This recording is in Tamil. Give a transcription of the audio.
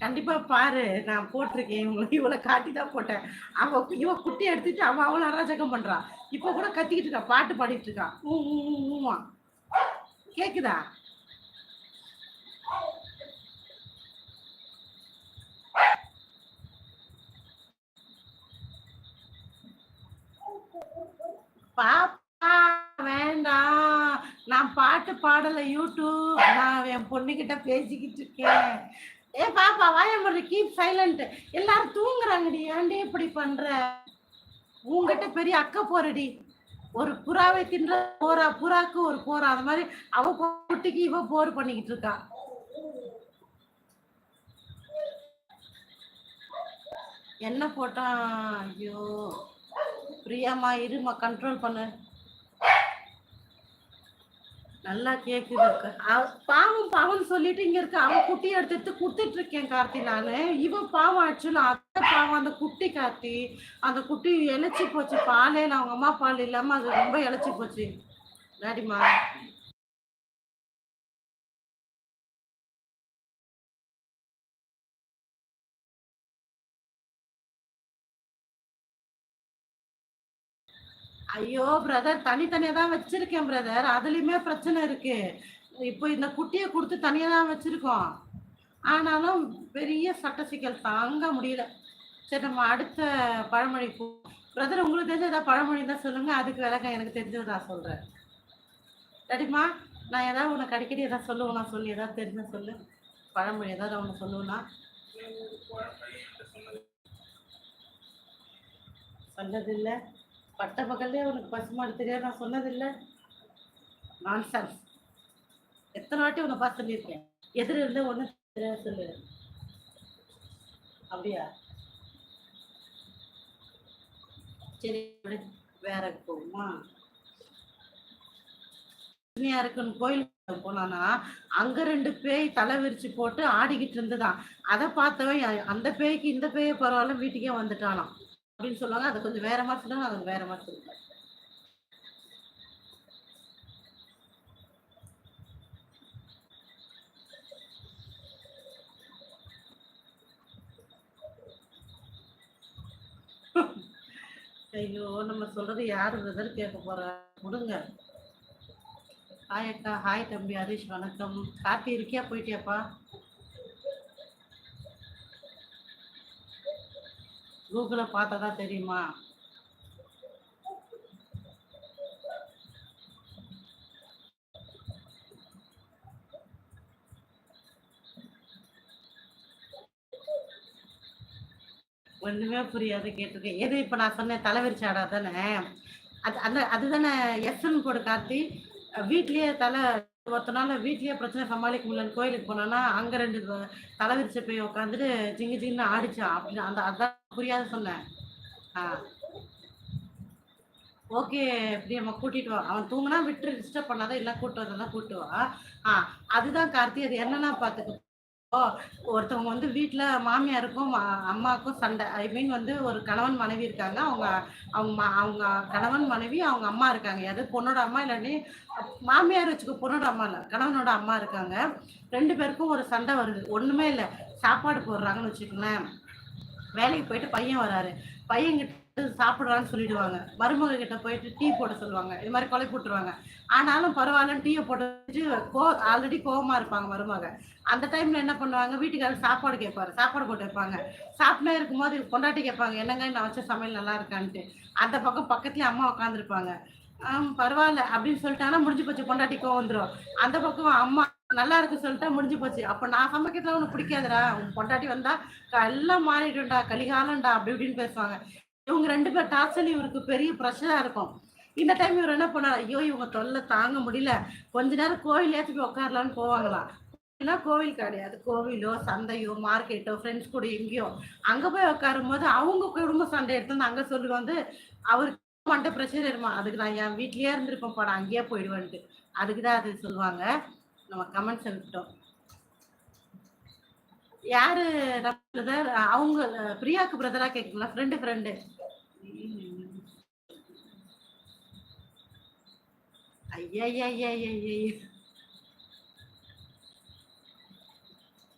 கண்டிப்பா பாரு நான் போட்டிருக்கேன். இவங்களை இவளை காட்டி தான் போட்டேன். அவ இவ குட்டி எடுத்துட்டு அவன் அவளை அராஜகம் பண்றான் இப்ப கூட கத்திக்கிட்டு இருக்கா பாட்டு பாடிட்டு இருக்கான் ஊ ஊ, ஊ, கேக்குதா? பாப்பா வேண்டாம். நான் பாட்டு பாடல யூடியூப் நான் என் பொண்ணுகிட்ட பேசிக்கிட்டு இருக்கேன். ஏ பாப்பா வாயம்படுற கீப் சைலண்ட் எல்லாரும் தூங்குறாங்கடி. ஏன்டி இப்படி பண்ற? உங்ககிட்ட பெரிய அக்கா போறடி. ஒரு புறாவை தின்ற போறா புறாக்கு ஒரு போறா. அந்த மாதிரி அவ குட்டிக்கு இவ போர் பண்ணிக்கிட்டு இருக்கா. என்ன போட்டான்? ஐயோ. பிரியாமா இருமா கண்ட்ரோல் பண்ணு. நல்லா கேக்குது அவ- பாவம் பாவம் சொல்லிட்டு இங்க இருக்க அவன் குட்டி எடுத்து குடுத்துட்டு இருக்கேன் கார்த்தி நானு. இவன் பாவம் ஆக்சுவலா அத்தை பாவம் அந்த குட்டி கார்த்தி அந்த குட்டி இழைச்சி போச்சு. பாலே அவங்க அம்மா பால் இல்லாம அது ரொம்ப இழைச்சி போச்சு. டாடிமா ஐயோ பிரதர் தனித்தனியா தான் வச்சிருக்கேன் பிரதர் அதுலயுமே பிரச்சனை இருக்கு. இப்போ இந்த குட்டியை கொடுத்து தனியா தான் வச்சிருக்கோம். ஆனாலும் பெரிய சட்ட சிக்கல் தாங்க முடியல. சரி நம்ம அடுத்த பழமொழி பிரதர் உங்களுக்கு தெரிஞ்ச ஏதாவது பழமொழி தான் சொல்லுங்க. அதுக்கு விளக்கம் எனக்கு தெரிஞ்சது நான் சொல்றேன். சரிம்மா? நான் ஏதாவது உனக்கு அடிக்கடி ஏதாவது சொல்லுவேன்? நான் சொல்லி. ஏதாவது தெரிஞ்ச சொல்லு. பழமொழி ஏதாவது ஒன்று சொல்லுவேன்னா சொன்னதில்லை. பட்ட பகல்லே உனக்கு பசுமாடு தெரியாது. நான் சொன்னதில்லை. நான்சென்ஸ் எத்தனை வாட்டி உன்னை பார்த்து சொல்லியிருக்கேன்? எதிர இருந்தால் ஒன்றும் தெரியாது சொல்லு. அப்படியா? சரி வேற போகுமா இருக்குன்னு கோயில் போனானா அங்க ரெண்டு பேய் தலை விரிச்சு போட்டு ஆடிக்கிட்டு இருந்துதான் அதை பார்த்தவன் அந்த பேய்க்கு இந்த பேய் பரவாயில்ல வீட்டுக்கே வந்துட்டானாம் அப்படின்னு சொல்லுவாங்க. அதை கொஞ்சம் வேற மாதிரி சொல்லுவாங்க அது வேற மாதிரி சொல்லுவாங்க. ஐயோ நம்ம சொல்றது யாரு பிரதர் கேட்க போறா? கொடுங்க ஹாய் அக்கா. ஹாய் தம்பி ஹரிஷ். வணக்கம். கார்த்தி இருக்கியா? போயிட்டியாப்பா? கூகுளில் பார்த்தா தான் தெரியுமா? ஒண்ணுமே புரியாது கேட்டிருக்கேன். எது இப்ப நான் சொன்னேன் தலைவிரிச்சாடா தானே? அது அந்த அதுதானே எஸ்என் போடு கார்த்தி வீட்லயே தலை ஒருத்த நாள் வீட்லயே பிரச்சனை சமாளிக்க முடியலன்னு கோயிலுக்கு போனோன்னா அங்க ரெண்டு வ- தலை போய் உட்காந்துட்டு ஜிங்கு ஜிங்கு ஆடிச்சான் அப்படின்னு அந்த அதான் புரியாத சொன்னேன். ஆ. ஓகே பிரியம்மா கூட்டிட்டு வா. அவன் தூங்குனா விட்டு டிஸ்டர்ப் பண்ணாதான் எல்லாம் கூட்டு வரதான் கூட்டு வா. ஆ அதுதான் கார்த்தி அது என்னன்னா பார்த்துக்கோ ஒருத்தவங்க வந்து வீட்டில் மாமியாருக்கும் அம்மாவுக்கும் சண்டை. ஐ மீன் வந்து ஒரு கணவன் மனைவி இருக்காங்க. அவங்க அவங்க அவங்க கணவன் மனைவி அவங்க அம்மா இருக்காங்க. அது பொண்ணோட அம்மா இல்லாட்டி மாமியார் வச்சுக்கோ பொண்ணோட அம்மா இல்லை கணவனோட அம்மா இருக்காங்க. ரெண்டு பேருக்கும் ஒரு சண்டை வருது. ஒன்றுமே இல்லை. சாப்பாடு போடுறாங்கன்னு வச்சுக்கோங்களேன். வேலைக்கு போயிட்டு பையன் வராரு. பையன் கிட்ட சாப்பிடுறான்னு சொல்லிடுவாங்க. மருமக கிட்ட போயிட்டு டீ போட சொல்லுவாங்க. இது மாதிரி கொலை போட்டுருவாங்க. ஆனாலும் பரவாயில்லன்னு டீயை போட்டு கோ ஆல்ரெடி கோவமா இருப்பாங்க மருமக. அந்த டைம்ல என்ன பண்ணுவாங்க? வீட்டுக்காரர் சாப்பாடு கேட்பாரு. சாப்பாடு போட்டு வைப்பாங்க. சாப்பிட்டே இருக்கும்போது பொண்டாட்டி கேட்பாங்க என்னங்க நான் வச்ச சமையல் நல்லா இருக்கான்ட்டு. அந்த பக்கம் பக்கத்துலயே அம்மா உட்காந்துருப்பாங்க பரவாயில்ல அப்படின்னு சொல்லிட்டாங்கன்னா முடிஞ்சு போச்சு பொண்டாட்டி கோவம் வந்துடும் அந்த பக்கம் அம்மா நல்லா இருக்கு சொல்லிட்டா முடிஞ்சு போச்சு. அப்ப நான் சமைக்கிறதுலாம் உனக்கு பிடிக்காதுடா. உன் பொண்டாட்டி வந்தா எல்லாம் மாறிடும்டா கலிகாலம்டா அப்படி இப்படின்னு பேசுவாங்க. இவங்க ரெண்டு பேர் டார்ச்சல் இவருக்கு பெரிய ப்ரெஷரா இருக்கும். இந்த டைம் இவர் என்ன பண்ணார்? ஐயோ இவங்க தொல்லை தாங்க முடியல. கொஞ்ச நேரம் கோயிலையாச்சும் போய் உட்காரலான்னு போவாங்களாம். இல்லைன்னா கோவில் கிடையாது. கோவிலோ சந்தையோ மார்க்கெட்டோ ஃப்ரெண்ட்ஸ் கூட எங்கேயோ. அங்கே போய் உட்காரும் போது அவங்க குடும்ப சண்டை எடுத்து வந்து அங்க சொல்லி வந்து அவருக்கு மண்ட பிரச்சனை இருமா அதுக்கு நான் என் வீட்லயே இருந்திருப்போம் படம் அங்கேயே போயிடுவேன்ட்டு. அதுக்கு தான் அது சொல்லுவாங்க. நம்ம கமெண்ட்ஸ் விட்டோம் யாரு பிரதர் அவங்க பிரியாக்கு பிரதரா கேக்குங்களா ஃப்ரெண்டு ஃப்ரெண்டு ஐயா